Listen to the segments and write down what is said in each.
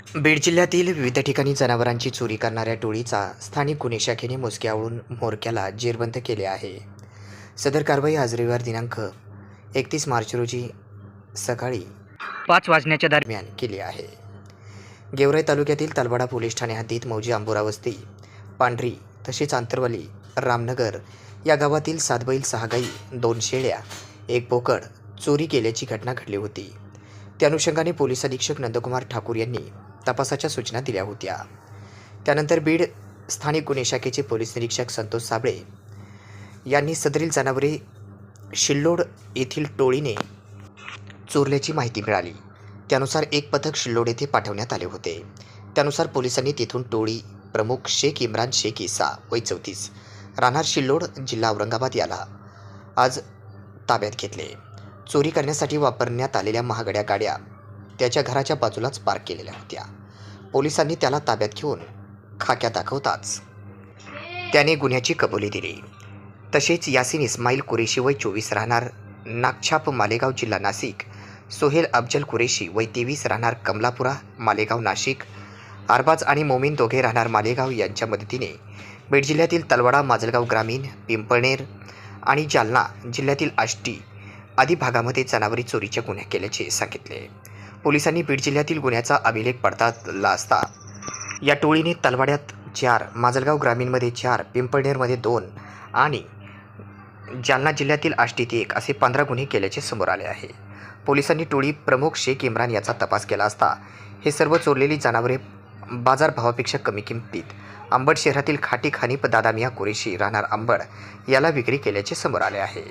बीड जिल्ह्यातील विविध ठिकाणी जनावरांची चोरी करणाऱ्या टोळीचा स्थानिक गुन्हे शाखेने मुसक्यावळून म्होरक्याला जेरबंद केले आहे. सदर कारवाई आज रविवार दिनांक एकतीस मार्च रोजी सकाळी पाच वाजण्याच्या दरम्यान केली आहे. गेवराई तालुक्यातील तलवाडा पोलीस ठाणे हद्दीत मौजी आंबोरा वस्ती पांढरी तसेच आंतरवाली रामनगर या गावातील सात बैल सहा गाई दोन शेळ्या एक बोकड चोरी केल्याची घटना घडली होती. त्या अनुषंगाने पोलीस अधीक्षक नंदकुमार ठाकूर यांनी तपासाच्या सूचना दिल्या होत्या. त्यानंतर बीड स्थानिक गुन्हे शाखेचे पोलीस निरीक्षक संतोष साबळे यांनी सदरील जनावरे शिल्लोड येथील टोळीने चोरल्याची माहिती मिळाली. त्यानुसार एक पथक शिल्लोड येथे पाठवण्यात आले होते. त्यानुसार पोलिसांनी तेथून टोळी प्रमुख शेख इम्रान शेख इसा वय चौतीस राहणार शिल्लोड जिल्हा औरंगाबाद याला आज ताब्यात घेतले. चोरी करण्यासाठी वापरण्यात आलेल्या महागड्या गाड्या त्याच्या घराच्या बाजूलाच पार्क केलेल्या होत्या. पोलिसांनी त्याला ताब्यात घेऊन खाक्या दाखवताच त्याने गुन्ह्याची कबुली दिली. तसेच यासिन इस्माईल कुरेशी वय चोवीस राहणार नागछाप मालेगाव जिल्हा नाशिक सोहेल अफजल कुरेशी वय तेवीस राहणार कमलापुरा मालेगाव नाशिक अरबाज आणि मोमीन दोघे राहणार मालेगाव यांच्या मदतीने बीड जिल्ह्यातील तलवाडा माजलगाव ग्रामीण पिंपळनेर आणि जालना जिल्ह्यातील आष्टी आदी भागामध्ये जनावरी चोरीचे गुन्हे केल्याचे सांगितले. पोलिसांनी बीड जिल्ह्यातील गुन्ह्याचा अभिलेख पडताळला असता. या टोळीने तलवाड्यात चार माजलगाव ग्रामीणमध्ये चार पिंपळनेरमध्ये दोन आणि जालना जिल्ह्यातील आष्टीत एक असे पंधरा गुन्हे केल्याचे समोर आले आहे. पोलिसांनी टोळी प्रमुख शेख इम्रान याचा तपास केला असता. हे सर्व चोरलेली जनावरे बाजारभावापेक्षा कमी किमतीत. अंबड शहरातील खाटी खानीप दादामिया कुरेशी राहणार अंबड याला विक्री केल्याचे समोर आले आहे.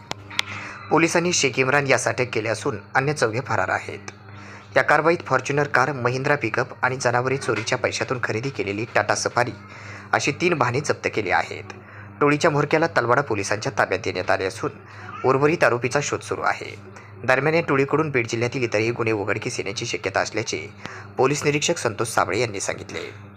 पोलिसांनी शेख इम्रान यास अटक केले असून अन्य चौघे फरार आहेत. या कारवाईत फॉर्च्युनर कार महिंद्रा पिकअप आणि जनावरे चोरीच्या पैशातून खरेदी केलेली टाटा सफारी अशी तीन वाहने जप्त केली आहेत. टोळीच्या म्होरक्याला तलवाडा पोलिसांच्या ताब्यात देण्यात आले असून उर्वरित आरोपीचा शोध सुरू आहे. दरम्यान या टोळीकडून बीड जिल्ह्यातील इतरही गुन्हे उघडकीस येण्याची शक्यता असल्याचे पोलीस निरीक्षक संतोष साबळे यांनी सांगितले.